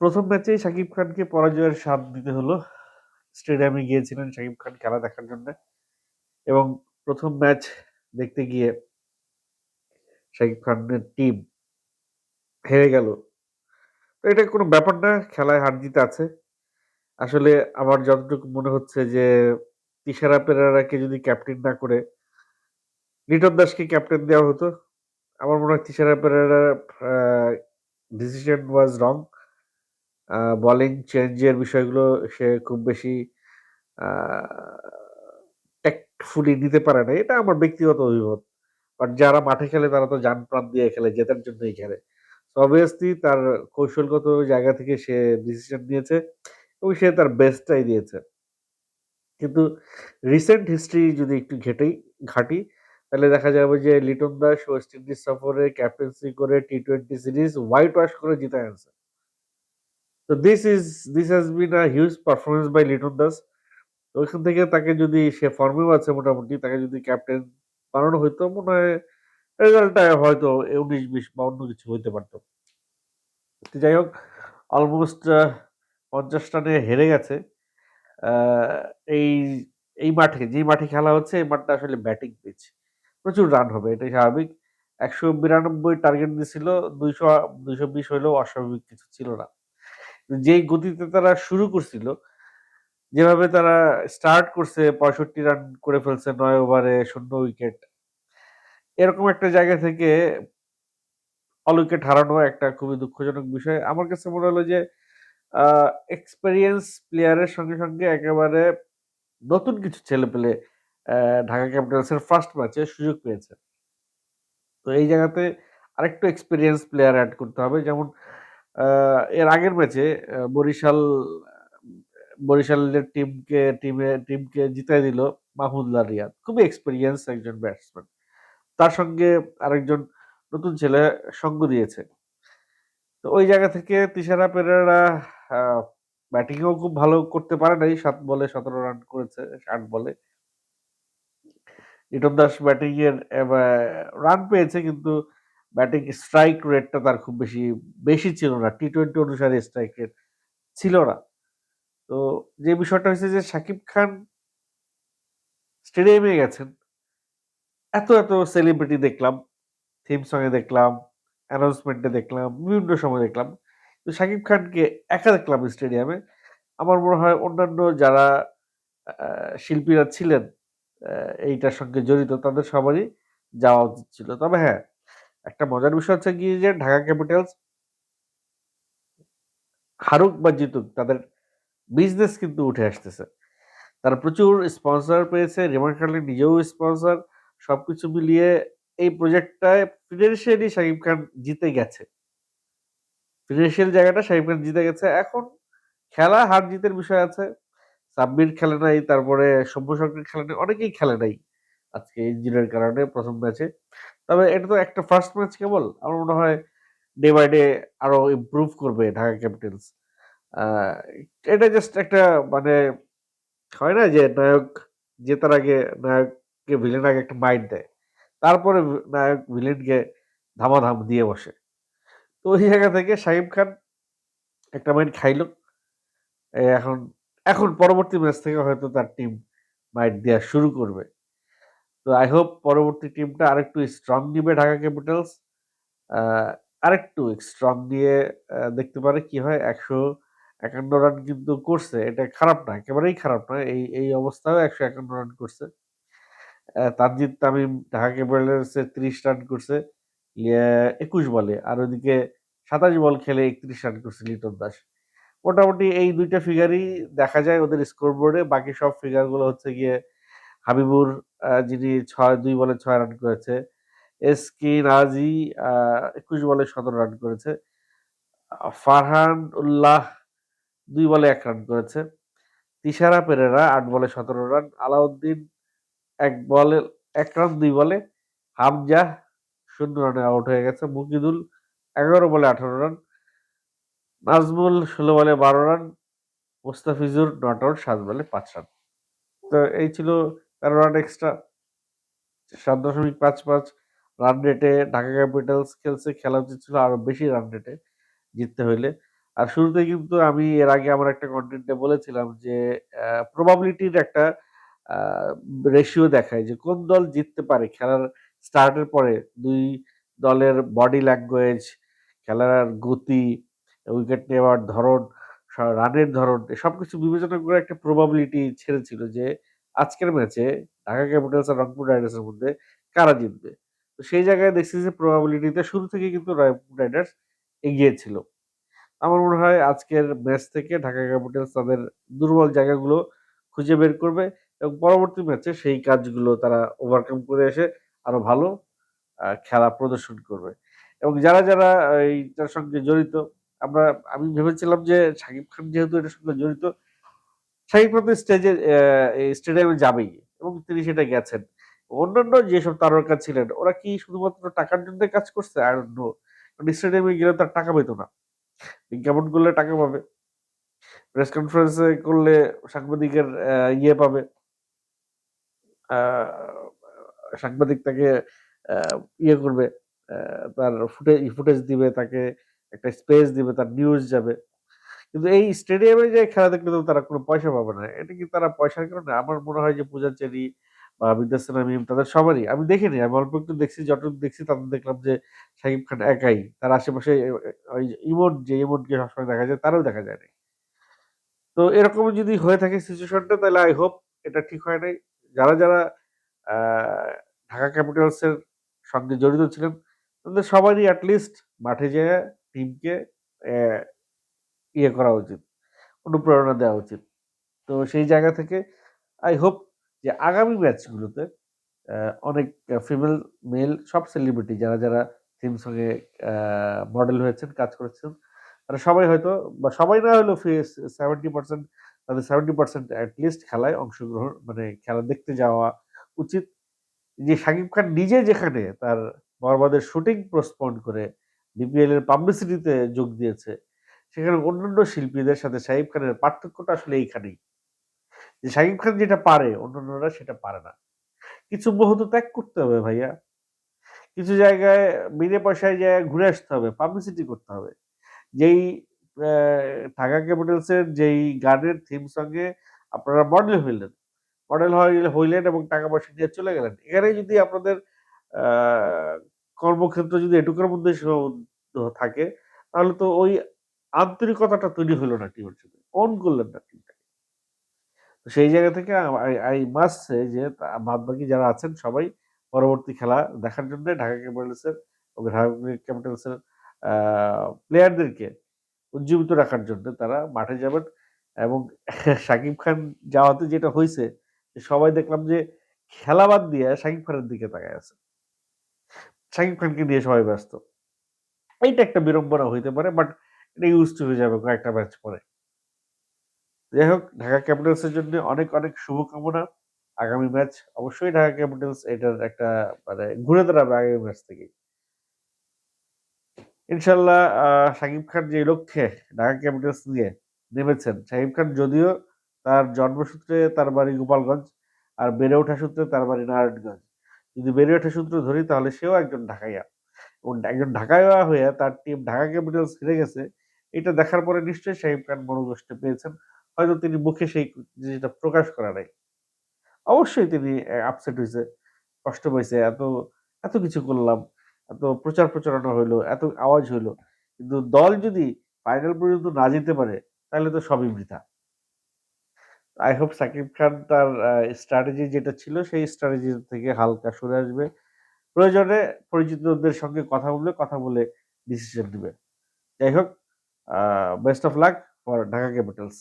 প্রথম ম্যাচেই শাকিব খানকে পরাজয়ের স্বাদ দিতে হলো। স্টেডিয়ামে গিয়েছিলেন শাকিব খান খেলা দেখার জন্যে এবং প্রথম ম্যাচ দেখতে গিয়ে শাকিব খানের টিম হেরে গেল। তো এটা কোনো ব্যাপার না। খেলায় হার-জিত আছে। আসলে আমার যতটুকু মনে হচ্ছে যে, তিশারা পেরারাকে যদি ক্যাপ্টেন না করে, লিটন দাসকে ক্যাপ্টেন দেওয়া হতো। আমার মনে হয় তিশারা পেরারা decision was wrong. A bowling চেঞ্জের বিষয়গুলো সে খুব বেশি আ ট্যাক্টফুলি নিতে পারে নাই। এটা আমার ব্যক্তিগত অভিমত। বাট যারা মাঠে খেলে তারা তো জান-প্রাণ দিয়ে খেলে, জেতার জন্যই খেলে। সো অবভিয়াসলি তার কৌশলগত জায়গা থেকে সে ডিসিশন নিয়েছে এবং সে তার বেস্টটাই দিয়েছে। কিন্তু রিসেন্ট হিস্ট্রি যদি একটু ঘেটেই ঘাঁটি, তাহলে দেখা যাবে যে লিটন দাস ওয়েস্ট ইন্ডিজ সফরে ক্যাপ্টেন্সি করে টি-টোয়েন্টি সিরিজ হোয়াইট ওয়াশ করে জিতায় আনছে। তো this is this has been a huge performance by Liton Das. ওইখান থেকে তাকে যদি সে ফর্মেও আছে মোটামুটি, তাকে যদি ক্যাপ্টেন বানানো হইতো মনে হয় রেজাল্টটা হয়তো উনিশ বিশ বা অন্য কিছু হইতে পারত। যাই হোক অলমোস্ট ৫০ রানে হেরে গেছে। এই এই মাঠে যেই মাঠে খেলা হচ্ছে এই মাঠটা আসলে ব্যাটিং পিচ। প্রচুর রান হবে এটাই স্বাভাবিক। ১৯২ টার্গেট দিছিল। ২০০ ২২০ হইলেও অস্বাভাবিক কিছু ছিল না। যেই গতিতে তারা শুরু করছিল, যেভাবে তারা স্টার্ট করছে ৬৫ রান করে ফেলছে নয় ওভারে শূন্য উইকেট। এরকম একটা জায়গা থেকে অল উইকেট হারানো একটা খুবই দুঃখজনক বিষয়। আমার কাছে মনে হলো যে এক্সপেরিয়েন্স প্লেয়ারের সঙ্গে, সঙ্গে একেবারে নতুন কিছু ছেলেপেলে অ্যা ঢাকা ক্যাপিটালসের ফার্স্ট ম্যাচে সুযোগ পেয়েছে। তো এই জায়গাতে আরেকটু এক্সপিরিয়েন্স প্লেয়ার অ্যাড করতে হবে। যেমন এর আগের ম্যাচে বরিশাল, বরিশালের টিমকে, টিমে, টিমকে জিতায় দিল মাহমুদুল্লাহ রিয়াদ। খুবই এক্সপিরিয়েন্স একজন ব্যাটসম্যান। তার সঙ্গে আরেকজন নতুন ছেলে সঙ্গ দিয়েছে। তো ওই জায়গা থেকে তিশারা পেরেরা ব্যাটিংও খুব ভালো করতে পারে নাই। সাত বলে ১৭ রান করেছে, আট বলে। লিটন দাস ব্যাটিং এর রান পেয়েছে, কিন্তু ব্যাটিং স্ট্রাইক রেটটা তার খুব বেশি, বেশি ছিল না। টি-টোয়েন্টি অনুসারে স্ট্রাইক রেট ছিল না। তো যে বিষয়টা হইছে যে শাকিব খান স্টেডিয়ামে গেছেন। এত, এত সেলিব্রিটি দেখলাম। থিম সঙ্গে দেখলাম, অ্যানাউন্সমেন্টে দেখলাম, বিভিন্ন সময় দেখলাম। তো শাকিব খানকে একা দেখলাম স্টেডিয়ামে। আমার মনে হয় অন্যান্য যারা শিল্পীরা ছিলেন এইটার সঙ্গে জড়িত তাদের সবারই যাওয়া উচিত ছিল। তবে হ্যাঁ, একটা মজার বিষয় হচ্ছে গিয়ে যে ঢাকা ক্যাপিটালস হারুক বা জিতুক তাদের বিজনেস কিন্তু উঠে আসতেছে। তারা প্রচুর স্পন্সর পেয়েছে। খালিদ নিজেও স্পন্সর। সবকিছু মিলিয়ে এই প্রজেক্টটায় ফিনান্সিয়ালি শাকিব খান জিতে গেছে। ফিনান্সিয়াল জায়গাটা শাকিব খান জিতে গেছে। এখন খেলা হার-জিতের বিষয় আছে। সাব্বির খেলে নাই, তারপরে সব্য সরকার খেলে নাই। অনেকেই খেলে নাই আজকে ইনজুরির কারণে ১ম ম্যাচে। তবে এটা তো একটা ফার্স্ট ম্যাচ কেবল। আমার মনে হয় ডে বাই ডে আরও ইম্প্রুভ করবে ঢাকা ক্যাপিটালস। এটা জাস্ট একটা মানে হয় না যে নায়ক জেতার আগে নায়ককে ভিলেন আগে একটা মাইট দেয়। তারপরে নায়ক ভিলেনকে ধামাধাম দিয়ে বসে। তো ওই জায়গা থেকে শাকিব খান একটা মাইট খাইল। এখন, এখন পরবর্তী ম্যাচ থেকে হয়তো তার টিম মাইট দেওয়া শুরু করবে। তো আই হোপ পরবর্তী টিমটা আরেকটু স্ট্রং নিবে ঢাকা ক্যাপিটালস। আরেকটু স্ট্রং নিয়ে দেখতে পারে কি হয়। ১৫১ রান কিন্তু করছে। এটা খারাপ না। একেবারেই খারাপ না। এই, এই অবস্থায়ও ১৫১ রান করছে। তানজিদ তামিম ঢাকা ক্যাপিটালসে ৩০ রান করছে। একুশ বলে। আর ওইদিকে ২৭ বল খেলে ৩১ রান করছে লিটন দাস। মোটামুটি এই দুইটা ফিগারই দেখা যায় ওদের স্কোরবোর্ডে। বাকি সব ফিগারগুলো হচ্ছে গিয়ে হাবিবুর যিনি ৬ ২ বলে ছয় রান করেছে। এসকে নাজি একুশ বলে ১৭ রান করেছে। ফারহান উল্লাহ দুই বলে এক রান করেছে। তিশারা পেরেরা আট বলে ১৭ রান। আলাউদ্দিন এক বলে, এক রান দুই বলে। হামজা শূন্য রানে আউট হয়ে গেছে। মুকিদুল ১১ বলে ১৮ রান। নাজমুল ১৬ বলে ১২ রান। মুস্তাফিজুর নট আউট ৭ বলে পাঁচ রান। তো এই ছিল ১৩ রান এক্সট্রা। ৭.55 রান রেটে ঢাকা ক্যাপিটালস খেলছে। খেলা উচিত ছিল আরও বেশি রান রেটে জিততে হইলে। আর শুরুতেই কিন্তু আমি এর আগে আমার একটা কন্টেন্টে বলেছিলাম যে প্রবাবিলিটির একটা রেশিও দেখায় যে, কোন দল জিততে পারে খেলার স্টার্টের পরে, দুই দলের বডি ল্যাঙ্গুয়েজ খেলার গতি উইকেট নেওয়ার ধরন রানের ধরন সবকিছু বিবেচনা করে একটা প্রবাবিলিটি ছেড়েছিল যে আজকের ম্যাচে ঢাকা ক্যাপিটালস আর রংপুর রাইডার্সের মধ্যে কারা জিতবে? তো সেই জায়গায় দেখছি যে প্রবাবিলিটিতে শুরু থেকে কিন্তু রংপুর রাইডার্স এগিয়ে ছিল। আমার মনে হয় আজকের ম্যাচ থেকে ঢাকা ক্যাপিটালস তাদের দুর্বল জায়গাগুলো খুঁজে বের করবে এবং পরবর্তী ম্যাচে সেই কাজগুলো তারা ওভারকাম করে এসে আরও ভালো খেলা প্রদর্শন করবে। এবং যারা যারা এইটার সঙ্গে জড়িত, আমরা, আমি ভেবেছিলাম যে শাকিব খান যেহেতু এটার সঙ্গে জড়িত খান স্টেজে স্টেডিয়ামে যাবেই এবং তিনি সেটা গেছেন। অন্যান্য যেসব তারকা ছিলেন, ওরা কি শুধুমাত্র টাকার জন্য কাজ করছে? আর অন্য স্টেডিয়ামে গেলে তার টাকা পেত না। বিজ্ঞাপন করলে টাকা পাবে। প্রেস কনফারেন্সে করলে সাংবাদিকের ইয়ে পাবে। সাংবাদিক তাকে ইয়ে করবে। তার ফুটেজ ফুটেজ দিবে, তাকে একটা স্পেস দিবে, তার নিউজ যাবে। কিন্তু এই স্টেডিয়ামে যে খেলা দেখলে তো তারা কোনো পয়সা পাবে না। এটা কি তারা পয়সার কারণে? আমার মনে হয় যে পূজাচেরি বা বিদ্যাসেনা মিম তাদের সবারই। আমি দেখিনি, আমি অল্প একটু দেখছি, যতটুকু দেখছি তাদের দেখলাম যে শাকিব খান একাই। তার আশেপাশে ওই ইমোট যে ইমোটকে সবসময় দেখা যায়, তারাও দেখা যায় না তো এরকম যদি হয়ে থাকে সিচুয়েশনটা তাহলে আই হোপ এটা ঠিক হয় নাই। যারা যারা ঢাকা ক্যাপিটালসের সঙ্গে জড়িত ছিলেন, তাদের সবারই অ্যাটলিস্ট মাঠে যেয়ে টিমকে ইয়ে করা উচিত, অনুপ্রেরণা দেওয়া উচিত। তো সেই জায়গা থেকে আই হোপ যে আগামী ম্যাচগুলোতে অনেক ফিমেল মেল সব সেলিব্রিটি যারা যারা থিম সঙ্গে মডেল হয়েছেন, কাজ করেছেন, তারা সবাই হয়তো, বা সবাই না হলেও সেভেন্টি পার্সেন্ট তাদের সেভেন্টি পার্সেন্ট অ্যাটলিস্ট খেলায় অংশগ্রহণ মানে খেলা দেখতে যাওয়া উচিত। যে শাকিব খান নিজে যেখানে তার বরবাদের শুটিং পোস্টপন্ড করে বিপিএল এর পাবলিসিটিতে যোগ দিয়েছে সেখানে অন্যান্য শিল্পীদের সাথে শাহিব খানের পার্থক্যটা আসলে এইখানেই। যে শাকিব খান যেটা পারে, অন্যান্যরা সেটা পারে না। কিছু বহু ত্যাগ করতে হবে ভাইয়া। কিছু জায়গায় বিনে পয়সায় জায়গায় ঘুরে আসতে হবে পাবলিসিটি করতে হবে। যেই ঢাকা ক্যাপিটালসের যেই গানের থিম সঙ্গে আপনারা মডেল হইলেন। মডেল হইলেন এবং টাকা পয়সা নিয়ে চলে গেলেন। এখানে যদি আপনাদের কর্মক্ষেত্র যদি এটুকুর মধ্যে থাকে, তাহলে তো ওই আন্তরিকতাটা তৈরি হলো না টিমের সাথে অন করলেন না টিমটাকে তো সেই জায়গা থেকে আই মাস্ট সে যে বাদ বাকি যারা আছেন সবাই পরবর্তী খেলা দেখার জন্য ঢাকা ক্যাপিটালসের ঢাকা ক্যাপিটালসের প্লেয়ারদেরকে উজ্জীবিত রাখার জন্য তারা মাঠে যাবেন এবং শাকিব খান যাওয়াতে যেটা হয়েছে সবাই দেখলাম যে খেলা বাদ দিয়ে শাকিব খানের দিকে তাকায় আছে। শাকিব খানকে নিয়ে সবাই ব্যস্ত। এইটা একটা বিড়ম্বনা হইতে পারে বাট এটা ইউজ হয়ে যাবে কয়েকটা ম্যাচ পরে। যাই হোক, ঢাকা ক্যাপিটালসের জন্য অনেক অনেক শুভকামনা। আগামী ম্যাচ অবশ্যই ঢাকা ক্যাপিটালস এটার একটা মানে ঘুরে দাঁড়াবে আগামী ম্যাচ থেকে। ইনশাল্লাহ শাকিব খান যে লক্ষ্যে ঢাকা ক্যাপিটালস নিয়ে নেমেছেন শাকিব খান যদিও তার জন্মসূত্রে তার বাড়ি গোপালগঞ্জ আর বেড়ে ওঠা সূত্রে তার বাড়ি নারায়ণগঞ্জ। যদি বেড়ে ওঠা সূত্র ধরি, তাহলে সেও একজন ঢাকাইয়া। এবং একজন ঢাকাইয়া হয়ে তার টিম ঢাকা ক্যাপিটালস হেরে গেছে। এটা দেখার পরে নিশ্চয়ই শাহিব খান মনোকষ্ট পেয়েছেন। হয়তো তিনি মুখে সেই জিনিসটা প্রকাশ করা নাই। অবশ্যই তিনি আপসেট হয়েছে কষ্ট পেয়েছে এত এত কিছু করলাম, এত প্রচার প্রচারণা হইল, এত আওয়াজ হইল। কিন্তু দল যদি ফাইনাল পর্যন্ত না যেতে পারে, তাহলে তো সবই বৃথা। আই হোপ সাকিব খান তার স্ট্র্যাটেজি যেটা ছিল, সেই স্ট্র্যাটেজি থেকে হালকা সরে আসবে। প্রয়োজনে পরিচিতদের সঙ্গে কথা বলবে, কথা বলে ডিসিশন নেবে। যাই হোক best of luck for Dhaka Capitals